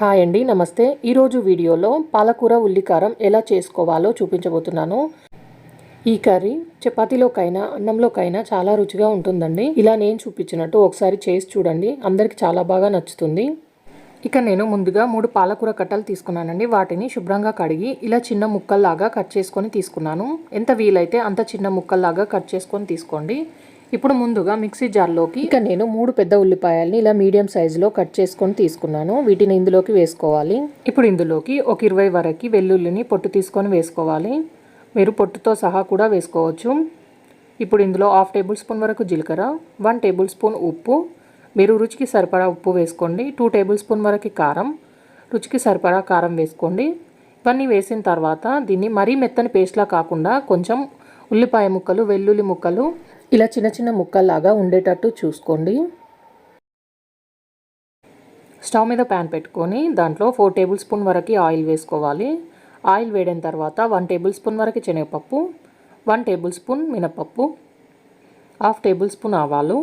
Hi అండి నమస్తే. ఈరోజు వీడియోలో పాలకూర ఉల్లికారం ఎలా చేసుకోవాలో చూపించబోతున్నాను. ఈ కర్రీ చపాతీలోకైనా అన్నంలోకైనా చాలా రుచిగా ఉంటుందండి. ఇలా నేను చూపించినట్టు ఒకసారి చేసి చూడండి. అందరికి చాలా బాగా నచ్చుతుంది. ఇక నేను ముందుగా మూడు పాలకూర కట్టలు తీసుకున్నానండి. వాటిని శుభ్రంగా కడిగి ఇలా చిన్న ముక్కల్లాగా కట్ చేసుకొని తీసుకున్నాను. ఎంత వీలైతే అంత చిన్న ముక్కల్లాగా కట్ చేసుకొని తీసుకోండి. ఇప్పుడు ముందుగా మిక్సీ జార్లోకి ఇక నేను మూడు పెద్ద ఉల్లిపాయల్ని ఇలా మీడియం సైజులో కట్ చేసుకొని తీసుకున్నాను. వీటిని ఇందులోకి వేసుకోవాలి. ఇప్పుడు ఇందులోకి ఒక ఇరవై వరకు వెల్లుల్లిని పొట్టు తీసుకొని వేసుకోవాలి. మీరు పొట్టుతో సహా కూడా వేసుకోవచ్చు. ఇప్పుడు ఇందులో హాఫ్ టేబుల్ స్పూన్ వరకు జీలకర్ర వన్ టేబుల్ స్పూన్ ఉప్పు. మీరు రుచికి సరిపడా ఉప్పు వేసుకోండి. టూ టేబుల్ స్పూన్ వరకు కారం. రుచికి సరిపడా కారం వేసుకోండి. ఇవన్నీ వేసిన తర్వాత దీన్ని మరీ మెత్తని పేస్ట్లా కాకుండా కొంచెం ఉల్లిపాయ ముక్కలు వెల్లుల్లి ముక్కలు ఇలా చిన్న చిన్న ముక్కల్లాగా ఉండేటట్టు చూసుకోండి. స్టవ్ మీద ప్యాన్ పెట్టుకొని దాంట్లో ఫోర్ టేబుల్ స్పూన్ వరకు ఆయిల్ వేసుకోవాలి. ఆయిల్ వేడిన తర్వాత వన్ టేబుల్ స్పూన్ వరకు శనగపప్పు వన్ టేబుల్ స్పూన్ మినపప్పు హాఫ్ టేబుల్ స్పూన్ ఆవాలు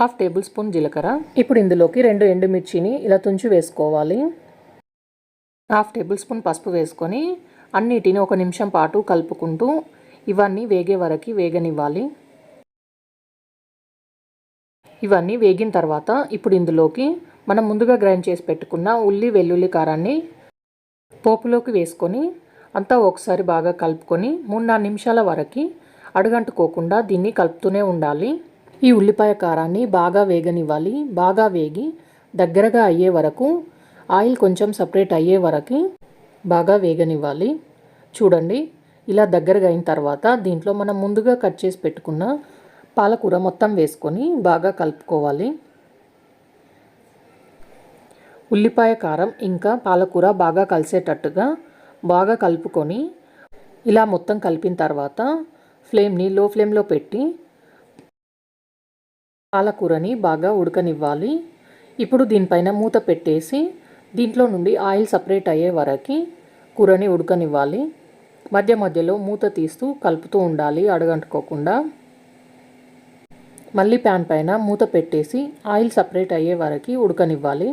హాఫ్ టేబుల్ స్పూన్ జీలకర్ర. ఇప్పుడు ఇందులోకి రెండు ఎండుమిర్చిని ఇలా తుంచి వేసుకోవాలి. హాఫ్ టేబుల్ స్పూన్ పసుపు వేసుకొని అన్నిటిని ఒక నిమిషం పాటు కలుపుకుంటూ ఇవన్నీ వేగే వరకు వేగనివ్వాలి. ఇవన్నీ వేగిన తర్వాత ఇప్పుడు ఇందులోకి మనం ముందుగా గ్రైండ్ చేసి పెట్టుకున్న ఉల్లి వెల్లుల్లి కారాన్ని పోపులోకి వేసుకొని అంతా ఒకసారి బాగా కలుపుకొని మూడు నాలుగు నిమిషాల వరకు అడుగంటుకోకుండా దీన్ని కలుపుతూనే ఉండాలి. ఈ ఉల్లిపాయ కారాన్ని బాగా వేగనివ్వాలి. బాగా వేగి దగ్గరగా అయ్యే వరకు ఆయిల్ కొంచెం సపరేట్ అయ్యే వరకు బాగా వేగనివ్వాలి. చూడండి ఇలా దగ్గరగా అయిన తర్వాత దీంట్లో మనం ముందుగా కట్ చేసి పెట్టుకున్న పాలకూర మొత్తం వేసుకొని బాగా కలుపుకోవాలి. ఉల్లిపాయ కారం ఇంకా పాలకూర బాగా కలిసేటట్టుగా బాగా కలుపుకొని ఇలా మొత్తం కలిపిన తర్వాత ఫ్లేమ్ని లో ఫ్లేమ్లో పెట్టి పాలకూరని బాగా ఉడకనివ్వాలి. ఇప్పుడు దీనిపైన మూత పెట్టేసి దీంట్లో నుండి ఆయిల్ సపరేట్ అయ్యే వరకు కూరని ఉడకనివ్వాలి. మధ్య మధ్యలో మూత తీస్తూ కలుపుతూ ఉండాలి అడగంటుకోకుండా. మళ్ళీ ప్యాన్ పైన మూత పెట్టేసి ఆయిల్ సపరేట్ అయ్యే వరకు ఉడకనివ్వాలి.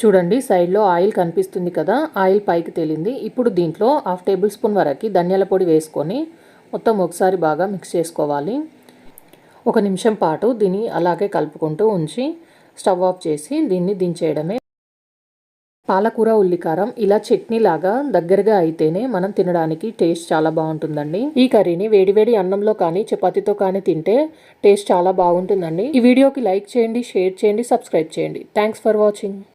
చూడండి సైడ్లో ఆయిల్ కనిపిస్తుంది కదా ఆయిల్ పైకి తేలింది. ఇప్పుడు దీంట్లో హాఫ్ టేబుల్ స్పూన్ వరకు ధనియాల పొడి వేసుకొని మొత్తం ఒకసారి బాగా మిక్స్ చేసుకోవాలి. ఒక నిమిషం పాటు దీన్ని అలాగే కలుపుకుంటూ ఉంచి స్టవ్ ఆఫ్ చేసి దీన్ని దించేయడమే పాలకూర ఉల్లికారం ఇలా చట్నీ లాగా దగ్గరగా అయితేనే మనం తినడానికి టేస్ట్ చాలా బాగుంటుందండి. ఈ కర్రీని వేడివేడి అన్నంలో కానీ చపాతీతో కానీ తింటే టేస్ట్ చాలా బాగుంటుందండి. ఈ వీడియోకి లైక్ చేయండి షేర్ చేయండి సబ్స్క్రైబ్ చేయండి. Thanks for watching